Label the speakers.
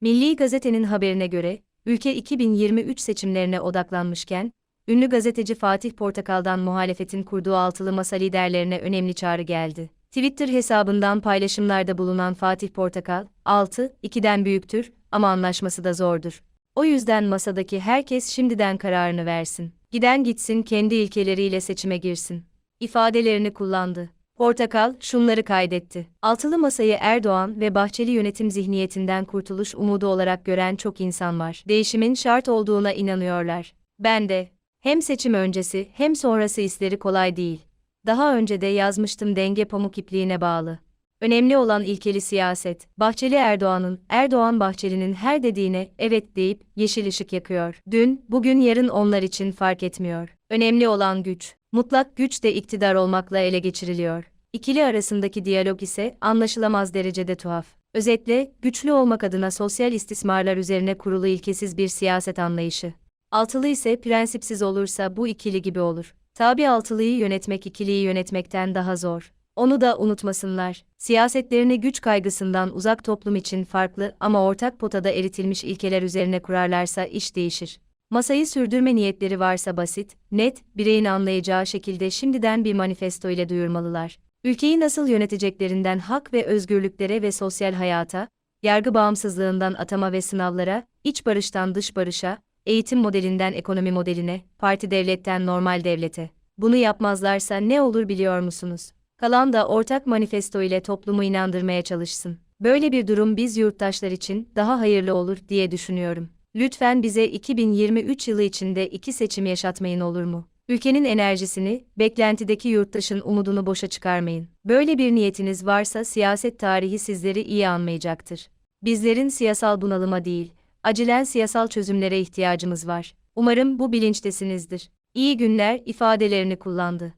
Speaker 1: Milli Gazete'nin haberine göre, ülke 2023 seçimlerine odaklanmışken, ünlü gazeteci Fatih Portakal'dan muhalefetin kurduğu altılı masa liderlerine önemli çağrı geldi. Twitter hesabından paylaşımlarda bulunan Fatih Portakal, 6, 2'den büyüktür ama anlaşması da zordur. O yüzden masadaki herkes şimdiden kararını versin. Giden gitsin kendi ilkeleriyle seçime girsin. ifadelerini kullandı. Portakal şunları kaydetti. Altılı masayı Erdoğan ve Bahçeli yönetim zihniyetinden kurtuluş umudu olarak gören çok insan var. Değişimin şart olduğuna inanıyorlar. Ben de. Hem seçim öncesi hem sonrası hisleri kolay değil. Daha önce de yazmıştım denge pamuk ipliğine bağlı. Önemli olan ilkeli siyaset. Bahçeli Erdoğan'ın, Erdoğan Bahçeli'nin her dediğine evet deyip yeşil ışık yakıyor. Dün, bugün yarın onlar için fark etmiyor. Önemli olan güç. Mutlak güç de iktidar olmakla ele geçiriliyor. İkili arasındaki diyalog ise anlaşılamaz derecede tuhaf. Özetle, güçlü olmak adına sosyal istismarlar üzerine kurulu ilkesiz bir siyaset anlayışı. Altılı ise prensipsiz olursa bu ikili gibi olur. Tabi altılıyı yönetmek ikiliyi yönetmekten daha zor. Onu da unutmasınlar. Siyasetlerini güç kaygısından uzak toplum için farklı ama ortak potada eritilmiş ilkeler üzerine kurarlarsa iş değişir. Masayı sürdürme niyetleri varsa basit, net, bireyin anlayacağı şekilde şimdiden bir manifesto ile duyurmalılar. Ülkeyi nasıl yöneteceklerinden hak ve özgürlüklere ve sosyal hayata, yargı bağımsızlığından atama ve sınavlara, iç barıştan dış barışa, eğitim modelinden ekonomi modeline, parti devletten normal devlete. Bunu yapmazlarsa ne olur biliyor musunuz? Kalan da ortak manifesto ile toplumu inandırmaya çalışsın. Böyle bir durum biz yurttaşlar için daha hayırlı olur diye düşünüyorum. Lütfen bize 2023 yılı içinde iki seçim yaşatmayın olur mu? Ülkenin enerjisini, beklentideki yurttaşın umudunu boşa çıkarmayın. Böyle bir niyetiniz varsa siyaset tarihi sizleri iyi anmayacaktır. Bizlerin siyasal bunalıma değil, acilen siyasal çözümlere ihtiyacımız var. Umarım bu bilinçtesinizdir. İyi günler ifadelerini kullandı.